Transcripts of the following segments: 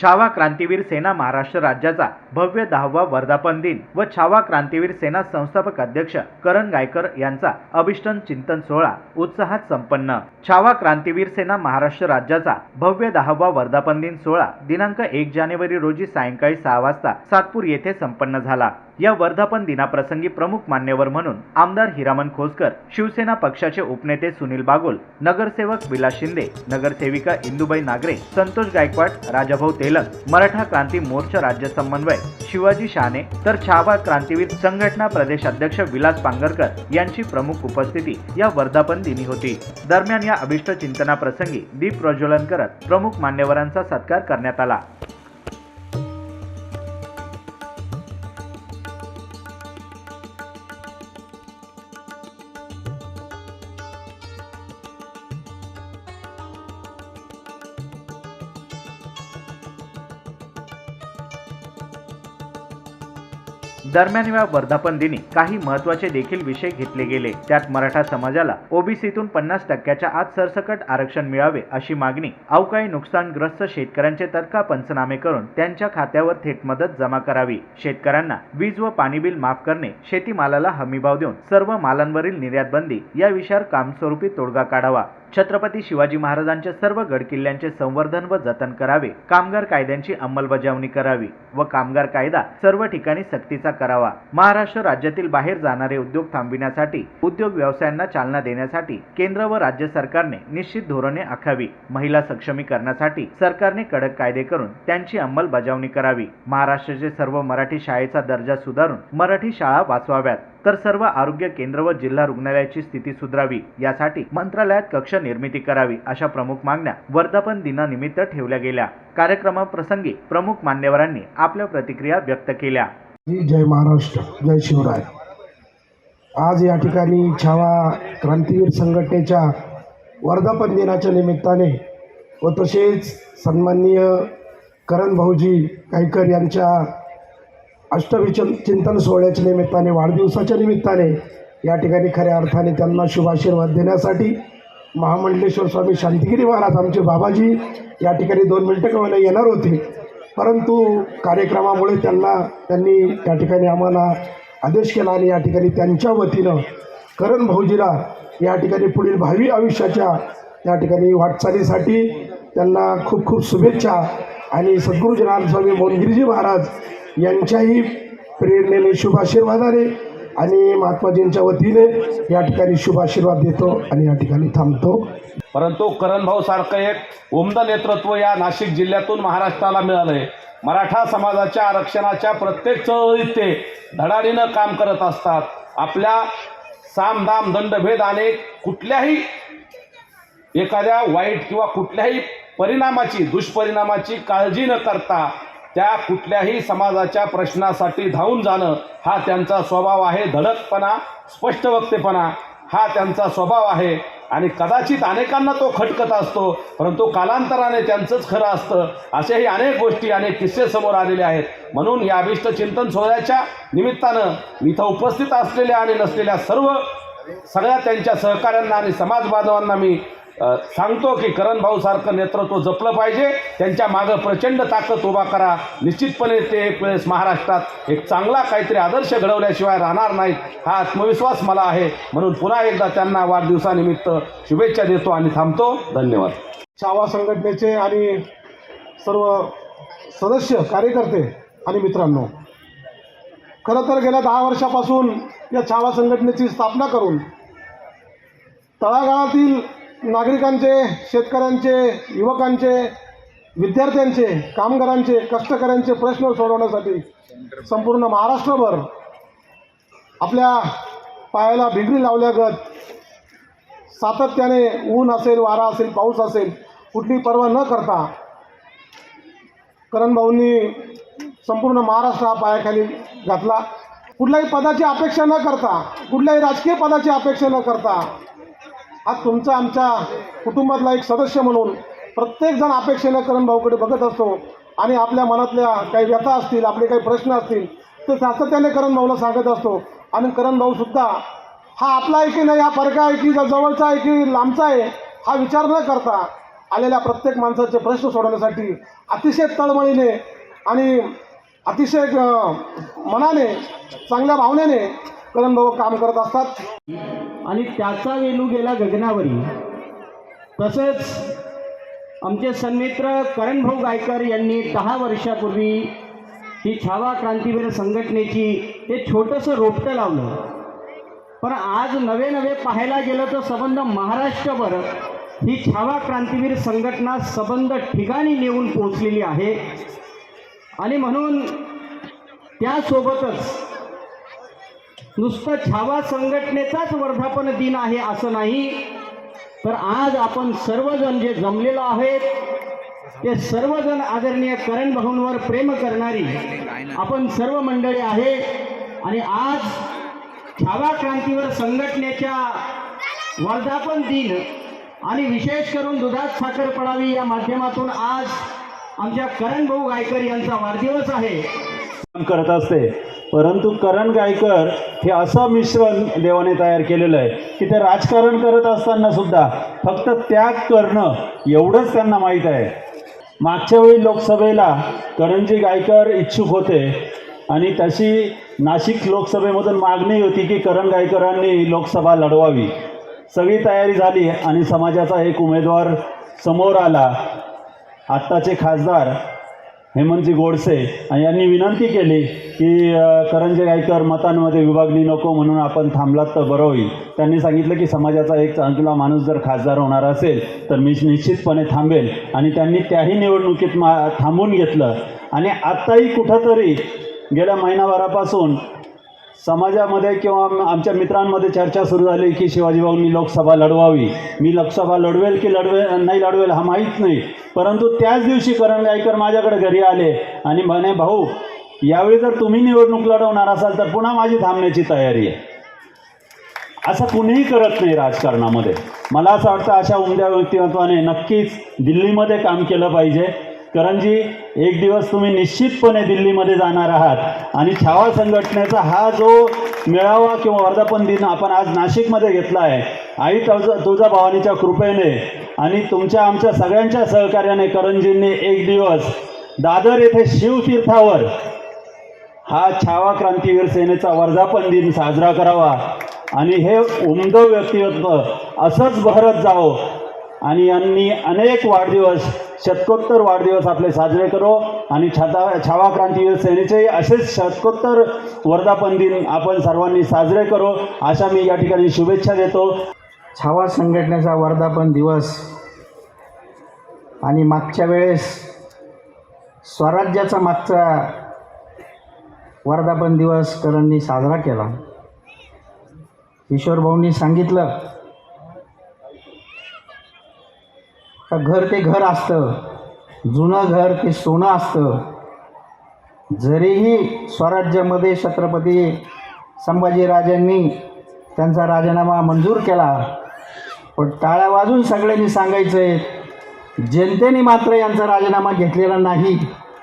छावा क्रांतीवीर सेना महाराष्ट्र राज्याचा भव्य दहावा वर्धापन दिन व छावा क्रांतीवीर सेना संस्थापक अध्यक्ष करण गायकर यांचा अभिष्टन चिंतन सोहळा उत्साहात संपन्न. छावा क्रांतीवीर सेना महाराष्ट्र राज्याचा भव्य दहावा वर्धापन दिन सोहळा दिनांक एक जानेवारी रोजी सायंकाळी सहा वाजता सातपूर येथे संपन्न झाला. या वर्धापन दिनाप्रसंगी प्रमुख मान्यवर म्हणून आमदार हिरामन खोसकर शिवसेना पक्षाचे उपनेते सुनील बागुल नगरसेवक विलास शिंदे नगरसेविका इंदुबाई नागरे संतोष गायकवाड राजाभाऊ तेलंग मराठा क्रांती मोर्चा राज्य समन्वय शिवाजी शहाणे तर छावा क्रांतीवीर संघटना प्रदेश अध्यक्ष विलास पांगरकर यांची प्रमुख उपस्थिती या वर्धापन दिनी होती. दरम्यान या अभिष्ट चिंतनाप्रसंगी दीप प्रज्वलन करत प्रमुख मान्यवरांचा सत्कार करण्यात आला. दरम्यान या वर्धापन दिनी काही महत्त्वाचे देखील विषय घेतले गेले. त्यात मराठा समाजाला ओबीसीतून पन्नास टक्क्याच्या आत सरसकट आरक्षण मिळावे अशी मागणी अवकाळी नुकसानग्रस्त शेतकऱ्यांचे तत्काळ पंचनामे करून त्यांच्या खात्यावर थेट मदत जमा करावी. शेतकऱ्यांना वीज व पाणी बिल माफ करणे शेतीमालाला हमीभाव देऊन सर्व मालांवरील निर्यात बंदी या विषयावर कामस्वरूपी तोडगा काढावा. छत्रपती शिवाजी महाराजांच्या सर्व गडकिल्ल्यांचे संवर्धन व जतन करावे. कामगार कायद्यांची अंमलबजावणी करावी व कामगार कायदा सर्व ठिकाणी सक्तीचा करावा. महाराष्ट्र राज्यातील बाहेर जाणारे उद्योग थांबविण्यासाठी उद्योग व्यवसायांना चालना देण्यासाठी केंद्र व राज्य सरकारने निश्चित धोरणे आखावी. महिला सक्षमीकरणासाठी सरकारने कडक कायदे करून त्यांची अंमलबजावणी करावी. महाराष्ट्राचे सर्व मराठी शाळेचा दर्जा सुधारून मराठी शाळा वाचवाव्यात. तर सर्व आरोग्य केंद्र व जिल्हा रुग्णालयाची स्थिती सुधारावी यासाठी मंत्रालयात कक्ष निर्मिती करावी अशा प्रमुख मागण्या वर्धापन दिनानिमित्त ठेवल्या गेल्या. कार्यक्रमाप्रसंगी प्रमुख मान्यवरांनी आपल्या प्रतिक्रिया व्यक्त केल्या. जी जय महाराष्ट्र जय शिवराय. आज या ठिकाणी छावा क्रांतीवीर संघटनेच्या वर्धापन दिनाच्या निमित्ताने व तसेच सन्माननीय करण भाऊजी गायकर यांच्या अष्टविचन चिंतन सोहळ्याच्या निमित्ताने वाढदिवसाच्या निमित्ताने या ठिकाणी खऱ्या अर्थाने त्यांना शुभाशीर्वाद देण्यासाठी महामंडलेश्वर स्वामी शांतिगिरी महाराज आमचे बाबाजी या ठिकाणी दोन मिनटं कमायला येणार होते. परंतु कार्यक्रमामुळे त्यांना त्यांनी त्या ठिकाणी आम्हाला आदेश केला आणि या ठिकाणी त्यांच्या वतीनं करण भाऊजीला या ठिकाणी पुढील भावी आयुष्याच्या या ठिकाणी वाटचालीसाठी त्यांना खूप खूप शुभेच्छा आणि सद्गुरू स्वामी मोनगिरीजी महाराज यांच्याही प्रेरणेने शुभाशीर्वादाने आणि महात्माजींच्या वतीने या ठिकाणी शुभाशीर्वाद देतो आणि या ठिकाणी थांबतो. परंतु करणभाऊ सारखं एक उमद नेतृत्व या नाशिक जिल्ह्यातून महाराष्ट्राला मिळालं आहे मराठा समाजाच्या आरक्षणाच्या प्रत्येक चळवळीत ते धडाडीनं काम करत असतात. आपल्या साम दाम दंडभेद आणि कुठल्याही एखाद्या वाईट किंवा कुठल्याही परिणामाची दुष्परिणामाची काळजी न करता त्या कुठल्याही समाजाच्या प्रश्नासाठी धावून जाणं हा त्यांचा स्वभाव आहे. धडकपणा स्पष्ट वक्तेपणा हा त्यांचा स्वभाव आहे. आणि कदाचित अनेकांना तो खटकत असतो परंतु कालांतराने त्यांचंच खरं असतं. असेही अनेक गोष्टी अनेक किस्से समोर आलेले आहेत. म्हणून या अभिष्ट चिंतन सोहळ्याच्या निमित्तानं इथं उपस्थित असलेल्या आणि नसलेल्या सर्व सगळ्या त्यांच्या सहकाऱ्यांना आणि समाज बांधवांना मी सांगतो की करण भाऊसारखं नेतृत्व जपलं पाहिजे. त्यांच्या मागं प्रचंड ताकद उभा करा. निश्चितपणे ते एक वेळेस महाराष्ट्रात एक चांगला काहीतरी आदर्श घडवल्याशिवाय राहणार नाहीत. हा आत्मविश्वास मला आहे. म्हणून पुन्हा एकदा त्यांना वाढदिवसानिमित्त शुभेच्छा देतो आणि थांबतो. धन्यवाद. छावा संघटनेचे आणि सर्व सदस्य कार्यकर्ते आणि मित्रांनो खरं तर गेल्या दहा वर्षापासून या छावा संघटनेची स्थापना करून तळागाळातील नागरिकांचे शेतकऱ्यांचे युवकांचे विद्यार्थ्यांचे कामगारांचे कष्टकऱ्यांचे प्रश्न सोडवण्यासाठी संपूर्ण महाराष्ट्रभर आपल्या पायाला भिगरी लावल्यागत सातत्याने ऊन असेल वारा असेल पाऊस असेल कुठली पर्वा न करता करणभाऊंनी संपूर्ण महाराष्ट्र हा पायाखाली घातला. कुठल्याही पदाची अपेक्षा न करता कुठल्याही राजकीय पदाची अपेक्षा न करता हा तुमचा आमच्या कुटुंबातला एक सदस्य म्हणून प्रत्येकजण अपेक्षेनं करण भाऊकडे बघत असतो आणि आपल्या मनातल्या काही व्यथा असतील आपले काही प्रश्न असतील ते सातत्याने करण भाऊला सांगत असतो. आणि करण भाऊसुद्धा हा आपला आहे की नाही? हा फरका आहे की? जवळचा आहे की लांबचा आहे? हा विचार न करता आलेल्या प्रत्येक माणसाचे प्रश्न सोडवण्यासाठी अतिशय तळमळीने आणि अतिशय मनाने चांगल्या भावनेने करण भाऊ काम करत असतात. आणि त्याचा वेलू गेला गगनावरी. तसेच आमचे सन्मित्र करणभाऊ गायकर यांनी दहा वर्षापूर्वी ही छावा क्रांतीवीर संघटनेची हे छोटंसं रोपटं लावलं. पण आज नवे नवे पाहायला गेलं तर संबंध महाराष्ट्रभर ही छावा क्रांतीवीर संघटना संबंध ठिकाणी नेऊन पोचलेली आहे. आणि म्हणून त्यासोबतच नुसतं छावा संघटनेचाच वर्धापन दिन आहे असं नाही. तर आज आपण सर्वजण जे जमलेलो आहेत ते सर्वजण आदरणीय करण भाऊंवर प्रेम करणारी आपण सर्व मंडळी आहे. आणि आज छावा क्रांतीवर संघटनेच्या वर्धापन दिन आणि विशेष करून दुधात साखर पडावी या माध्यमातून आज आमच्या करण भाऊ गायकर यांचा वाढदिवस आहे. करत असते. परंतु करण गायकर हे असं मिश्रण देवाने तयार केलेलं आहे की ते राजकारण करत असताना सुद्धा फक्त त्याग करणं एवढंच त्यांना माहीत आहे. मागच्या वेळी लोकसभेला करणजी गायकर इच्छुक होते आणि तशी नाशिक लोकसभेमधून मागणी होती की करण गायकरांनी लोकसभा लढवावी. सगळी तयारी झाली आणि समाजाचा एक उमेदवार समोर आला. आत्ताचे खासदार हेमंतजी गोडसे यांनी विनंती केली की करंजे गायकर मतांमध्ये विभागणी नको म्हणून आपण थांबलात तर बरं होईल. त्यांनी सांगितलं की समाजाचा एक चांगला माणूस जर खासदार होणार असेल तर मी निश्चितपणे थांबेल. आणि त्यांनी त्याही निवडणुकीत मा थांबून घेतलं. आणि आत्ताही कुठंतरी गेल्या महिनाभरापासून समाजामध्ये किंवा आमच्या मित्रांमध्ये चर्चा सुरू झाली की शिवाजीबाऊंनी लोकसभा लढवावी. मी लोकसभा लढवेल की लढवेल नाही लढवेल हा माहीत नाही. परंतु त्याच दिवशी करण गायकर माझ्याकडे घरी आले आणि म्हणे भाऊ यावेळी जर तुम्ही निवडणूक लढवणार असाल तर पुन्हा माझी थांबण्याची तयारी आहे. असं कुणीही करत नाही राजकारणामध्ये. मला असं वाटतं अशा उमद्या व्यक्तिमत्वाने नक्कीच दिल्लीमध्ये काम केलं पाहिजे. करणजी एक दिवस तुम्ही निश्चितपणे दिल्लीमध्ये जाणार आहात. आणि छावा संघटनेचा हा जो मेळावा किंवा वर्धापन दिन आपण आज नाशिकमध्ये घेतला आहे आई तुळजा तुळजा भवानीच्या कृपेने आणि तुमच्या आमच्या सगळ्यांच्या सहकार्याने करणजींनी एक दिवस दादर येथे शिवतीर्थावर हा छावा क्रांतीवीर सेनेचा वर्धापन दिन साजरा करावा. आणि हे उमद व्यक्तिमत्व असंच बहरत जावं. आणि यांनी अनेक वाढदिवस शतकोत्तर वाढदिवस आपले साजरे करो. आणि छाता छावा क्रांतीवीर सेनेचे असेच शतकोत्तर वर्धापन दिन आपण सर्वांनी साजरे करो. अशा मी या ठिकाणी शुभेच्छा देतो. छावा संघटनेचा वर्धापन दिवस आणि मागच्या वेळेस स्वराज्याचा मागचा वर्धापन दिवस करणनी साजरा केला. किशोरभाऊंनी सांगितलं का घर ते घर असतं. जुनं घर ते सोनं असतं. जरीही स्वराज्यामध्ये छत्रपती संभाजीराजांनी त्यांचा राजीनामा मंजूर केला पण टाळ्या वाजून सगळ्यांनी सांगायचं आहे जनतेने मात्र यांचा राजीनामा घेतलेला नाही.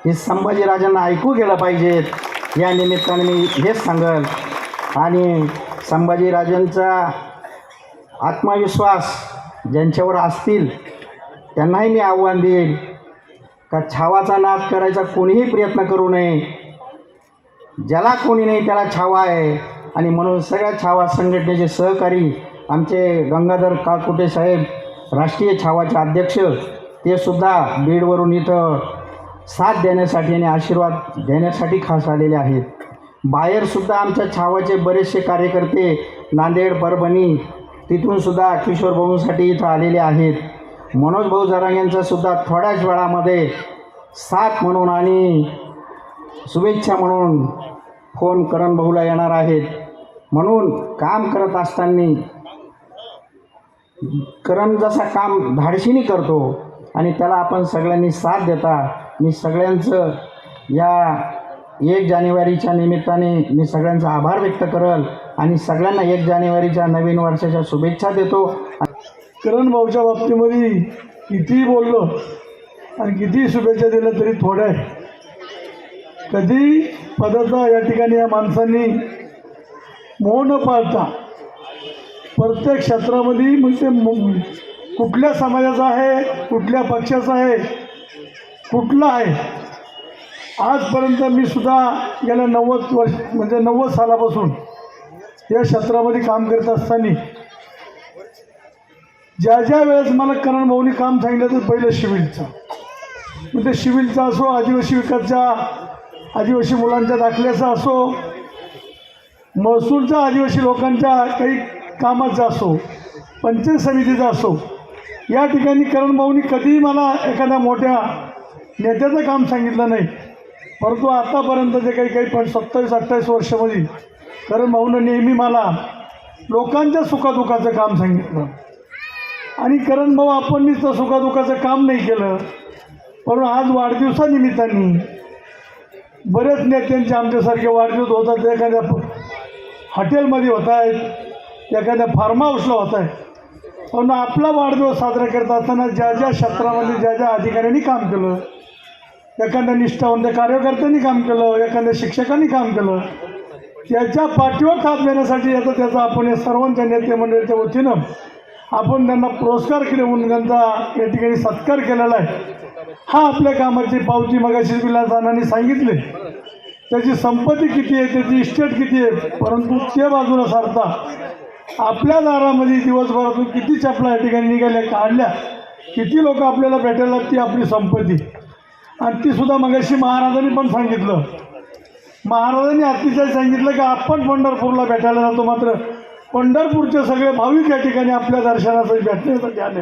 हे संभाजीराजांना ऐकू गेलं पाहिजेत या निमित्ताने मी हेच सांगल. आणि संभाजीराजांचा आत्मविश्वास ज्यांच्यावर असतील त्यांनाही मी आव्हान देईन. का छावाचा नाद करायचा कोणीही प्रयत्न करू नये. ज्याला कोणी नाही त्याला छावा आहे. आणि म्हणून सगळ्या छावा संघटनेचे सहकारी आमचे गंगाधर काळकुटे साहेब राष्ट्रीय छावाचे अध्यक्ष ते सुद्धा बीडवरून इथं साथ देण्यासाठी आणि आशीर्वाद देण्यासाठी खास आलेले आहेत. बाहेरसुद्धा आमच्या छावाचे बरेचसे कार्यकर्ते नांदेड परभणी तिथूनसुद्धा किशोर भाऊंसाठी इथं आलेले आहेत. मनोज भाऊ जरांग यांचा सुद्धा थोड्याच वेळामध्ये साथ म्हणून आणि शुभेच्छा म्हणून फोन करण भाऊला येणार आहेत. म्हणून काम करत असताना करण जसा काम धाडशीने करतो आणि त्याला आपण सगळ्यांनी साथ देता. मी सगळ्यांचं या एक जानेवारीच्या निमित्ताने मी सगळ्यांचा आभार व्यक्त करल आणि सगळ्यांना एक जानेवारीच्या नवीन वर्षाच्या शुभेच्छा देतो. करण भाऊच्या बाबतीमध्ये कितीही बोललो आणि कितीही शुभेच्छा दिल्या तरी थोड्या आहे कधी पदाचा या ठिकाणी या माणसांनी मोह न पाळता प्रत्येक क्षेत्रामध्ये म्हणजे कुठल्या समाजाचा आहे कुठल्या पक्षाचा आहे कुठला आहे. आजपर्यंत मी सुद्धा गेल्या नव्वद वर्ष म्हणजे नव्वद सालापासून या क्षेत्रामध्ये काम करत असताना ज्या ज्या वेळेस मला करण भाऊनी काम सांगितलं तर पहिलं शिविलचं. मग ते शिविलचा असो आदिवासी विकासच्या आदिवासी मुलांच्या दाखल्याचा असो महसूलचा आदिवासी लोकांच्या काही कामाचा असो पंचायत समितीचा असो या ठिकाणी करण भाऊनी कधीही मला एखाद्या मोठ्या नेत्याचं काम सांगितलं नाही. परंतु आतापर्यंत जे काही काही पण सत्तावीस अठ्ठावीस वर्षामध्ये करण भाऊनं नेहमी मला लोकांच्या सुखादुखाचं काम सांगितलं. आणि करण भाऊ आपण नुसतं सुखादुखाचं काम नाही केलं. परंतु आज वाढदिवसानिमित्ताने बऱ्याच नेत्यांचे आमच्यासारखे वाढदिवस होतात. एखाद्या हॉटेलमध्ये होत आहेत एखाद्या फार्म हाऊसला होत आहेत. पण आपला वाढदिवस साजरा करत असताना ज्या ज्या क्षेत्रामध्ये ज्या ज्या अधिकाऱ्यांनी काम केलं एखाद्या निष्ठावंत कार्यकर्त्यांनी काम केलं एखाद्या शिक्षकांनी काम केलं त्याच्या पाठीवर थाप देण्यासाठी याचा त्याचा आपण या सर्वांच्या नेते मंडळीच्या वतीनं आपण त्यांना पुरस्कार केले म्हणून त्यांचा या ठिकाणी सत्कार केलेला आहे. हा आपल्या कामाची पावती मगाशी विलासानाने सांगितले. त्याची संपत्ती किती आहे त्याची इस्टेट किती आहे परंतु ते बाजूला सारता आपल्या दारामध्ये दिवसभरातून किती चपला या ठिकाणी निघाल्या काढल्या किती लोक आपल्याला भेटायला ती आपली संपत्ती. आणि ती सुद्धा मगाशी महाराजांनी पण सांगितलं. महाराजांनी अतिशय सांगितलं की आपण पंढरपूरला भेटायला जातो मात्र पंढरपूरचे सगळे भाविक या ठिकाणी आपल्या दर्शनासाठी भेटण्यासाठी आले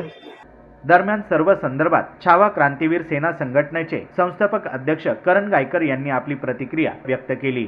दरम्यान सर्व संदर्भात छावा क्रांतीवीर सेना संघटनेचे संस्थापक अध्यक्ष करण गायकर यांनी आपली प्रतिक्रिया व्यक्त केली.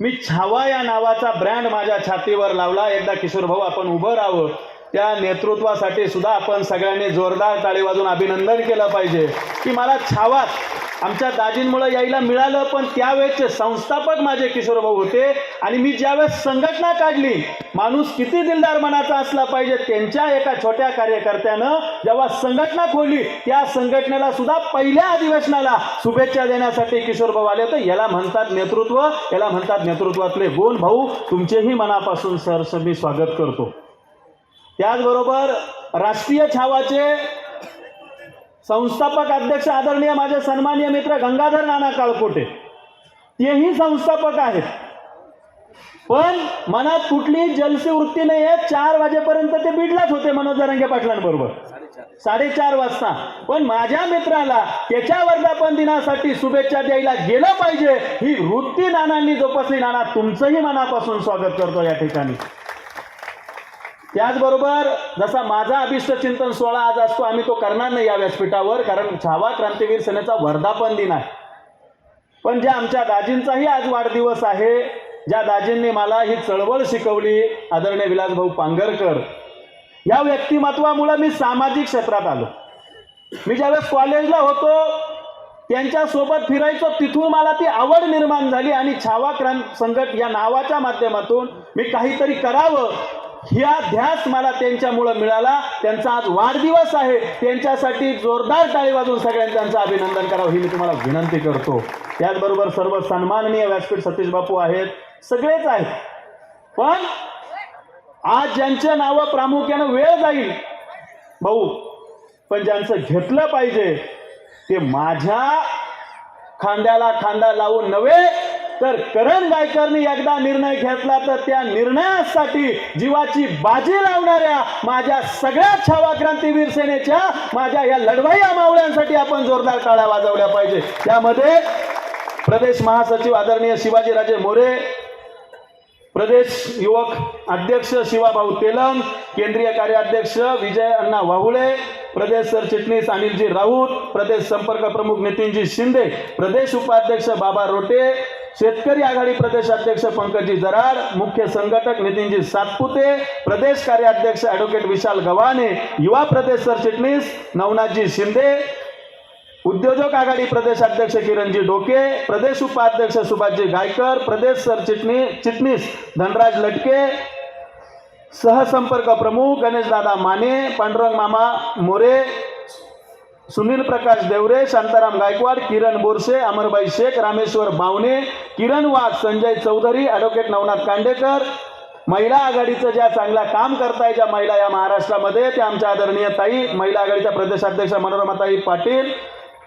मी छावा या नावाचा ब्रँड माझ्या छातीवर लावला. एकदा किशोर भाऊ आपण उभं राहावं. त्या नेतृत्वासाठी सुद्धा आपण सगळ्यांनी जोरदार टाळी वाजून अभिनंदन केलं पाहिजे. की मला छावात आमच्या दाजींमुळे यायला मिळालं पण त्यावेळेचे संस्थापक माझे किशोर भाऊ होते आणि मी ज्यावेळेस संघटना काढली माणूस किती दिलदार मनाचा असला पाहिजे त्यांच्या एका छोट्या कार्यकर्त्यानं जेव्हा संघटना खोली त्या संघटनेला सुद्धा पहिल्या अधिवेशनाला शुभेच्छा देण्यासाठी किशोर भाऊ आले तर याला म्हणतात नेतृत्व याला म्हणतात नेतृत्वातले गुण भाऊ. तुमचेही मनापासून सरस मी स्वागत करतो. त्याचबरोबर राष्ट्रीय छावाचे संस्थापक अध्यक्ष आदरणीय माझे सन्माननीय मित्र गंगाधर नाना काळकोटे तेही संस्थापक आहेत. पण मनात कुठलीही जलसी वृत्ती नाही आहे चार वाजेपर्यंत ते बीडलाच होते मनोज जरंगे पाटलांबरोबर. साडेचार वाजता. पण माझ्या मित्राला त्याच्या वर्धापन दिनासाठी शुभेच्छा द्यायला गेलं पाहिजे. ही वृत्ती नानांनी जोपासली. नाना तुमचंही मनापासून स्वागत करतो या ठिकाणी. त्याचबरोबर जसा माझा अभिष्ट चिंतन सोहळा आज असतो आम्ही तो करणार नाही या व्यासपीठावर कारण छावा क्रांतीवीर सेनेचा वर्धापन दिन आहे. पण ज्या आमच्या दाजींचाही आज वाढदिवस आहे ज्या दाजींनी मला ही चळवळ शिकवली आदरणीय विलासभाऊ पांगरकर या व्यक्तिमत्वामुळं मी सामाजिक क्षेत्रात आलो. मी ज्यावेळेस कॉलेजला होतो त्यांच्यासोबत फिरायचो तिथून मला ती आवड निर्माण झाली आणि छावा क्रांत संघट या नावाच्या माध्यमातून मी काहीतरी करावं ह्या ध्यास मला त्यांच्यामुळं मिळाला. त्यांचा आज वाढदिवस आहे. त्यांच्यासाठी जोरदार टाळी वाजून सगळ्यांनी त्यांचं अभिनंदन करावं ही मी तुम्हाला विनंती करतो. त्याचबरोबर सर्व सन्माननीय व्यासपीठ सतीश बापू आहेत. सगळेच आहेत. पण आज ज्यांच्या नावं प्रामुख्यानं वेळ जाईल भाऊ पण ज्यांचं घेतलं पाहिजे ते माझ्या खांद्याला खांदा लावून नव्हे तर करण गायकरनी एकदा निर्णय घेतला तर त्या निर्णयासाठी जीवाची बाजी लावणाऱ्या माझ्या सगळ्या छावा क्रांतीवीर सेनेच्या माझ्या या लढवय्या मावळ्यांसाठी आपण जोरदार टाळ्या वाजवल्या पाहिजे. त्यामध्ये प्रदेश महासचिव आदरणीय शिवाजीराजे मोरे प्रदेश युवक अध्यक्ष शिवाभाऊ तेलंग केंद्रीय कार्याध्यक्ष विजय अण्णा वाहुळे प्रदेश सरचिटणीस अनिलजी राऊत प्रदेश संपर्क प्रमुख नितीनजी शिंदे प्रदेश उपाध्यक्ष बाबा रोटे शेतकरी आघाडी प्रदेश अध्यक्ष पंकजी जराड मुख्य संघटक नितीनजी सातपुते प्रदेश कार्याध्यक्ष ॲडव्होकेट विशाल गव्हाणे युवा प्रदेश सरचिटणीस नवनाथजी शिंदे उद्योजक आघाडी प्रदेश अध्यक्ष किरणजी डोके प्रदेश उपाध्यक्ष सुभाषजी गायकर प्रदेश सरचिटणीस चिटणीस धनराज लटके सहसंपर्क प्रमुख गणेशदादा माने पांडुरंग मामा मोरे सुनील प्रकाश देवरे शांताराम गायकवाड किरण बोरसे अमरबाई शेख रामेश्वर बावणे किरण वाघ संजय चौधरी ॲडव्होकेट नवनाथ कांडेकर महिला आघाडीचं ज्या चांगला काम करताय ज्या महिला या महाराष्ट्रामध्ये त्या आमच्या आदरणीय ताई महिला आघाडीच्या प्रदेशाध्यक्ष मनोरमाताई पाटील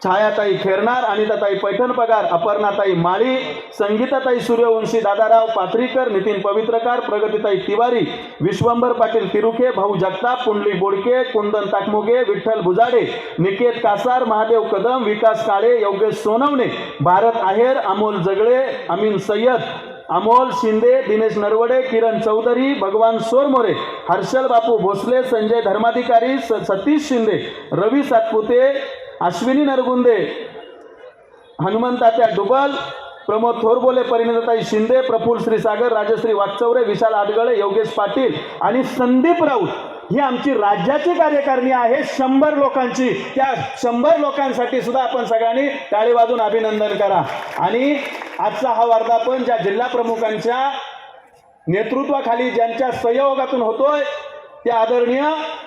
छायाताई खेरणार अनिताताई पैठण पगार अपर्णाताई माळी संगीताताई सूर्यवंशी दादाराव पात्रीकर नितीन पवित्रकार प्रगतीताई तिवारी विश्वंभर पाटील तिरुखे भाऊ जगताप पुंडली बोडके कुंदन ताकमोगे विठ्ठल भुजाडे निकेत कासार महादेव कदम विकास काळे योगेश सोनवणे भारत आहेर अमोल जगळे अमीन सय्यद अमोल शिंदे दिनेश नरवडे किरण चौधरी भगवान सोरमोरे हर्षल बापू भोसले संजय धर्माधिकारी स सतीश शिंदे रवी सातपुते अश्विनी नरगुंदे हनुमंतात्या डुबल प्रमोद थोरबोले परिणताई शिंदे प्रफुल श्रीसागर राजश्री वाकचौरे विशाल आडगळे योगेश पाटील आणि संदीप राऊत ही आमची राज्याची कार्यकारिणी आहे. शंभर लोकांची त्या शंभर लोकांसाठी सुद्धा आपण सगळ्यांनी टाळी वाजून अभिनंदन करा. आणि आजचा हा वर्धापन ज्या जिल्हा प्रमुखांच्या नेतृत्वाखाली ज्यांच्या सहयोगातून होतोय ते आदरणीय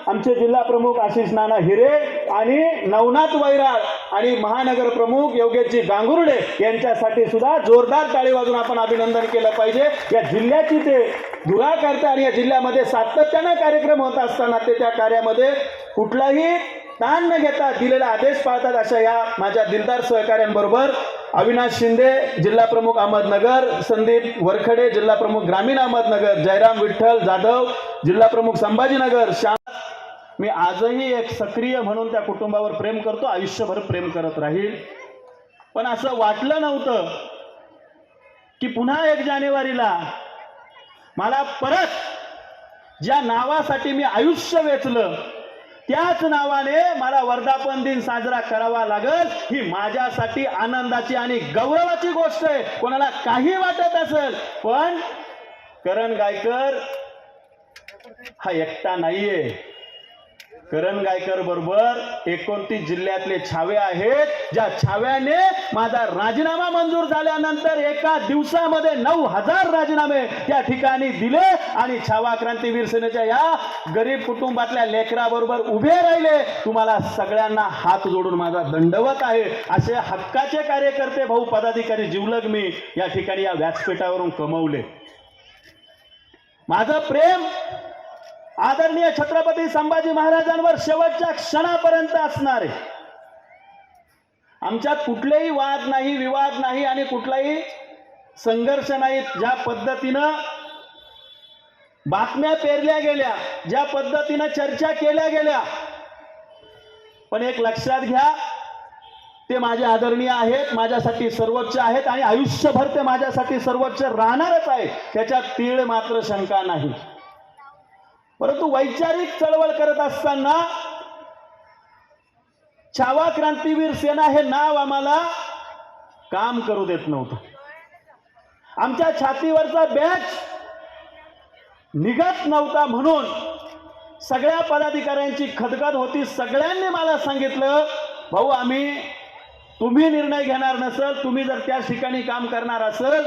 आमचे जिल्हा प्रमुख आशिष नाना हिरे आणि नवनाथ वैराळ आणि महानगर प्रमुख योगेशजी गांगुर्डे यांच्यासाठी सुद्धा जोरदार टाळी वाजून आपण अभिनंदन केलं पाहिजे. या जिल्ह्याची ते धुरा करते आणि या जिल्ह्यामध्ये सातत्यानं कार्यक्रम होत असताना ते त्या कार्यामध्ये कुठलाही ताण न घेता दिलेला आदेश पाळतात अशा या माझ्या दिलदार सहकाऱ्यांबरोबर अविनाश शिंदे जिल्हा प्रमुख अहमदनगर संदीप वरखडे जिल्हा प्रमुख ग्रामीण अहमदनगर जयराम विठ्ठल जाधव जिल्हा प्रमुख संभाजीनगर श्याम मी आजही एक सक्रिय म्हणून त्या कुटुंबावर प्रेम करतो आयुष्यभर प्रेम करत राहील. पण असं वाटलं नव्हतं की पुन्हा एक जानेवारीला मला परत ज्या नावासाठी मी आयुष्य वेचलं त्याच नावाने मला वर्धापन दिन साजरा करावा लागल. ही माझ्यासाठी आनंदाची आणि गौरवाची गोष्ट आहे. कोणाला काही वाटत असेल पण करण गायकर हा एकटा नाहीये. करण गायकर बरोबर एकोणतीस जिल्ह्यातले छावे आहेत ज्या छाव्याने माझा राजीनामा मंजूर झाल्यानंतर एका दिवसामध्ये नऊ हजार राजीनामे त्या ठिकाणी दिले आणि छावा क्रांतीवीर सेनेच्या या गरीब कुटुंबातल्या लेकराबरोबर उभे राहिले. तुम्हाला सगळ्यांना हात जोडून माझा दंडवत आहे. असे हक्काचे कार्यकर्ते भाऊ पदाधिकारी जिवलग मी या ठिकाणी या व्यासपीठावरून कमवले. माझं प्रेम आदरणीय छत्रपती संभाजी महाराजांवर शेवटच्या क्षणापर्यंत असणार आहे. आमच्यात कुठलेही वाद नाही विवाद नाही आणि कुठलाही संघर्ष नाही. ज्या पद्धतीनं बातम्या पेरल्या गेल्या ज्या पद्धतीनं चर्चा केल्या गेल्या पण एक लक्षात घ्या ते माझे आदरणीय आहेत माझ्यासाठी सर्वोच्च आहेत आणि आयुष्यभर ते माझ्यासाठी सर्वोच्च राहणारच आहे त्याच्यात तीळ मात्र शंका नाही. परंतु वैचारिक चळवळ करत असताना छावा क्रांतीवीर सेना हे नाव आम्हाला काम करू देत नव्हतं. आमच्या छातीवरचा बॅच निघत नव्हता म्हणून सगळ्या पदाधिकाऱ्यांची खदखद होती. सगळ्यांनी मला सांगितलं भाऊ आम्ही तुम्ही निर्णय घेणार नसल तुम्ही जर त्या ठिकाणी काम करणार असल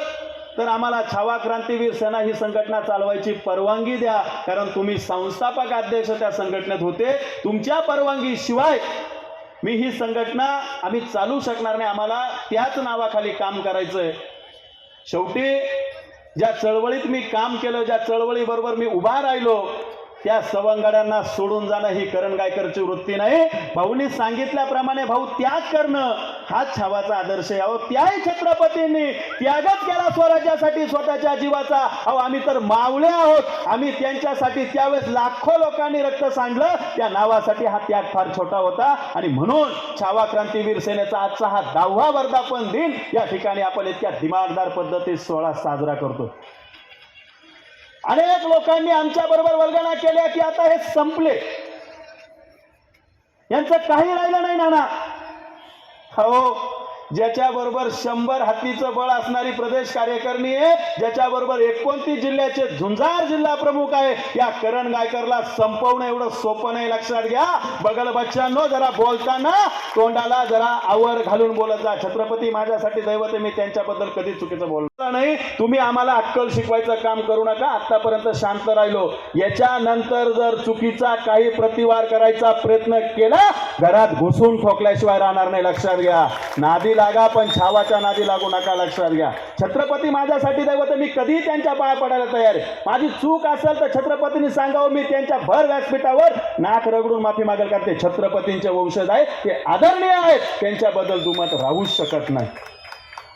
तर आम्हाला छावा क्रांतीवीर सेना ही संघटना चालवायची परवानगी द्या. कारण तुम्ही संस्थापक अध्यक्ष त्या संघटनेत होते. तुमच्या परवानगीशिवाय मी ही संघटना आम्ही चालू शकणार नाही. आम्हाला त्याच नावाखाली काम करायचं आहे शेवटी ज्या चळवळीत मी काम केलं ज्या चळवळीबरोबर मी उभा राहिलो त्या सवंगड्यांना सोडून जाणं ही करण गायकरची वृत्ती नाही. भाऊनी सांगितल्याप्रमाणे भाऊ त्याग करणं हाच छावाचा आदर्श आहे. अहो त्याही छत्रपतींनी त्यागच केला स्वराज्यासाठी स्वतःच्या जीवाचा. अहो आम्ही तर मावळे आहोत. आम्ही त्यांच्यासाठी त्यावेळेस लाखो लोकांनी रक्त सांडलं. त्या नावासाठी हा त्याग फार छोटा होता. आणि म्हणून छावा क्रांतीवीर सेनेचा आजचा हा दहावा वर्धापन दिन या ठिकाणी आपण इतक्या दिमागदार पद्धतीत सोहळा साजरा करतो. अनेक लोकांनी आमच्या बरोबर वर्गणा केल्या की आता हे संपले. यांचं काही राहिलं नाही नाना. हो. ज्याच्याबरोबर शंभर हत्तीचं बळ असणारी प्रदेश कार्यकारिणी आहे ज्याच्याबरोबर एकोणतीस जिल्ह्याचे झुंजार जिल्हा प्रमुख आहे या करण गायकरला संपवणं एवढं सोपं नाही लक्षात घ्या. बगल बच्चांनो जरा बोलताना तोंडाला जरा आवर घालून बोलत जा. छत्रपती माझ्यासाठी दैवत मी त्यांच्याबद्दल कधी चुकीचं बोललो नाही. तुम्ही आम्हाला अक्कल शिकवायचं काम करू नका. आतापर्यंत शांत राहिलो. याच्यानंतर जर चुकीचा काही प्रतिवार करायचा प्रयत्न केला घरात घुसून ठोकल्याशिवाय राहणार नाही लक्षात घ्या. नादी लागा पण छावाच्या नादी लागू नका लक्षात घ्या. छत्रपती माझ्यासाठी दैवत मी कधीही त्यांच्या पाया पडायला तयार आहे. माझी चूक असेल तर छत्रपतींनी सांगावं मी त्यांच्या भर व्यासपीठावर नाक रगडून माफी मागेल कारण ते छत्रपतींचे वंशज आहेत ते आदरणीय आहेत. त्यांच्याबद्दल दुमत राहूच शकत नाही.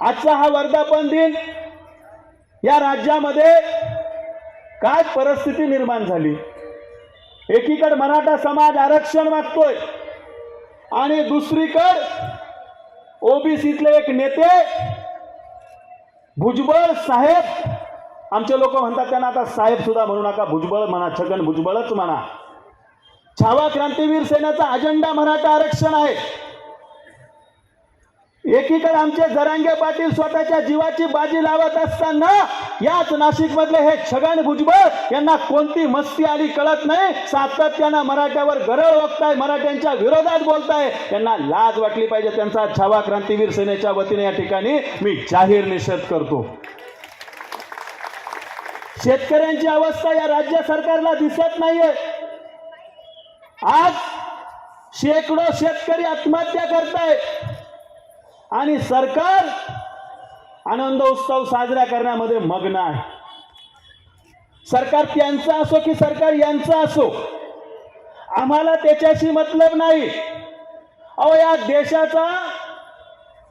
आजचा हा वर्धापन दिन या राज्यामध्ये काय परिस्थिती निर्माण झाली? एकीकडे मराठा समाज आरक्षण मागतोय आणि दुसरीकडे ओबीसीतले एक नेते भुजबळ साहेब. आमचे लोक म्हणतात त्यांना आता साहेब सुद्धा म्हणू नका भुजबळ म्हणा छगन भुजबळच म्हणा. छावा क्रांतीवीर सेनेचा अजेंडा मराठा आरक्षण आहे. एकीकडे आमचे जरांगे पाटील स्वतःच्या जीवाची बाजी लावत असताना याच नाशिक मधले हे छगन भुजबळ यांना कोणती मस्ती आली कळत नाही. सातत्यानं मराठ्यावर गरळ ओकताय मराठ्यांच्या विरोधात बोलताय. यांना लाज वाटली पाहिजे त्यांचा छावा क्रांतीवीर सेनेच्या वतीने या ठिकाणी मी जाहीर निषेध करतो. शेतकऱ्यांची अवस्था या राज्य सरकारला दिसत नाहीये. आज शेकडो शेतकरी आत्महत्या करताय. आणि सरकार आनंद उत्सव साजरा करण्यामध्ये मग्न आहे. सरकार त्यांचं असो की सरकार यांचं असो आम्हाला त्याच्याशी मतलब नाही. अहो या देशाचा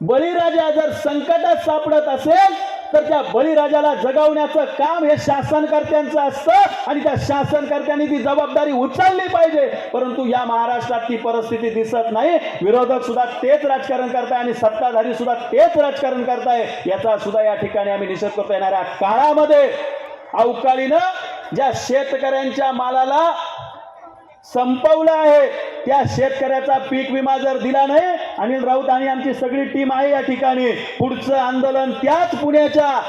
बळीराजा जर संकटात सापडत असेल तर त्या बळीराजाला जगवण्याचं काम हे शासनकर्त्यांचं असतं आणि त्या शासनकर्त्यांनी ती जबाबदारी उचलली पाहिजे. परंतु या महाराष्ट्रात ती परिस्थिती दिसत नाही. विरोधक सुद्धा तेच राजकारण करताय आणि सत्ताधारी सुद्धा तेच राजकारण करताय. याचा सुद्धा या ठिकाणी आम्ही निषेध करतो येणाऱ्या काळामध्ये. अवकाळीनं ज्या शेतकऱ्यांच्या मालाला संपवलं आहे त्या शेतकऱ्याचा पीक विमा जर दिला नाही अनिल राऊत आणि आमची सगळी टीम आहे या ठिकाणी. पुढचं आंदोलन त्याच पुण्याच्या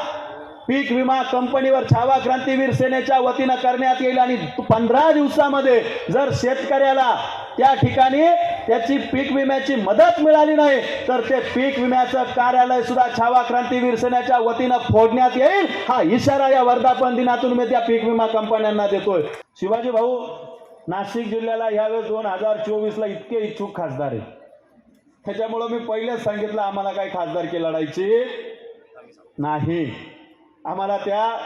पीक विमा कंपनीवर छावा क्रांतीवीर सेनेच्या वतीनं करण्यात येईल आणि पंधरा दिवसामध्ये जर शेतकऱ्याला त्या ठिकाणी त्याची पीक विम्याची मदत मिळाली नाही तर ते पीक विम्याचं कार्यालय सुद्धा छावा क्रांतीवीर सेनेच्या वतीनं फोडण्यात येईल. हा इशारा या वर्धापन दिनातून मी त्या पीक विमा कंपन्यांना देतोय. शिवाजी भाऊ नाशिक जिल्ह्याला यावेळेस दोन हजार चोवीसला इतके इच्छुक खासदार आहेत. त्याच्यामुळं मी पहिलेच सांगितलं आम्हाला काही खासदारकी लढायची नाही. आम्हाला त्या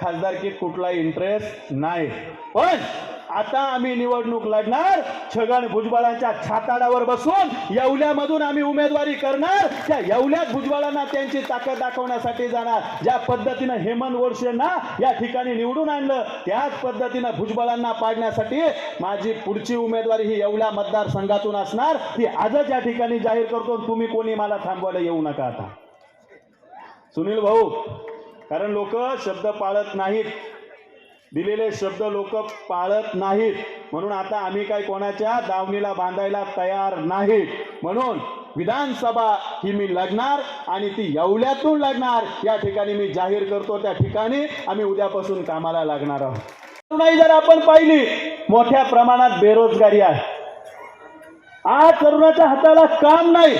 खासदारकीत कुठलाही इंटरेस्ट नाही. पण आता आम्ही निवडणूक लढणार. छगन भुजबळांच्या छाताडावर बसून येवल्यामधून आम्ही उमेदवारी करणार. त्या येवल्यात भुजबळांना त्यांची ताकद दाखवण्यासाठी जाणार. ज्या पद्धतीनं हेमंत गोडसेंना या ठिकाणी निवडून आणलं त्याच पद्धतीनं भुजबळांना पाडण्यासाठी माझी पुढची उमेदवारी ही येवल्या मतदारसंघातून असणार. ती आजच या ठिकाणी जाहीर करतो तुम्ही कोणी मला थांबवायला येऊ नका आता. सुनील भाऊ कारण लोक शब्द पाळत नाहीत. दिलेले शब्द लोक पाळत नाहीत. म्हणून आता आम्ही काय कोणाच्या दावणीला बांधायला तयार नाही म्हणून विधानसभा ही मी लढणार आणि ती येवल्यातून लढणार. या ठिकाणी मी जाहीर करतो त्या ठिकाणी आम्ही उद्यापासून कामाला लागणार आहोत. नाही जर आपण पाहिली मोठ्या प्रमाणात बेरोजगारी आहे. आज तरुणाच्या हाताला काम नाही.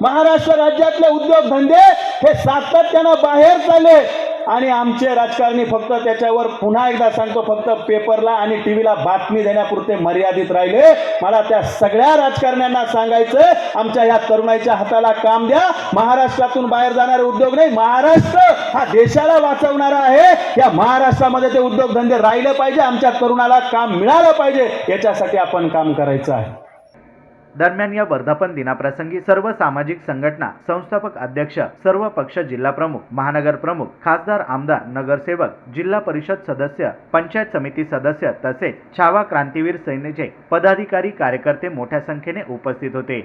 महाराष्ट्र राज्यातले उद्योगधंदे हे सातत्यानं बाहेर चालले. आणि आमचे राजकारणी फक्त त्याच्यावर पुन्हा एकदा सांगतो फक्त पेपरला आणि टी व्हीला बातमी देण्यापुरते मर्यादित राहिले. मला त्या सगळ्या राजकारण्यांना सांगायचं आमच्या या तरुणाईच्या हाताला काम द्या. महाराष्ट्रातून बाहेर जाणारे उद्योग नाही महाराष्ट्र हा देशाला वाचवणारा आहे. या महाराष्ट्रामध्ये ते उद्योगधंदे राहिले पाहिजे आमच्या तरुणाला काम मिळालं पाहिजे याच्यासाठी आपण काम करायचं आहे. दरम्यान या वर्धापन दिनाप्रसंगी सर्व सामाजिक संघटना संस्थापक अध्यक्ष सर्व पक्ष जिल्हा प्रमुख महानगर प्रमुख खासदार आमदार नगरसेवक जिल्हा परिषद सदस्य पंचायत समिती सदस्य तसेच छावा क्रांतीवीर सेनेचे पदाधिकारी कार्यकर्ते मोठ्या संख्येने उपस्थित होते.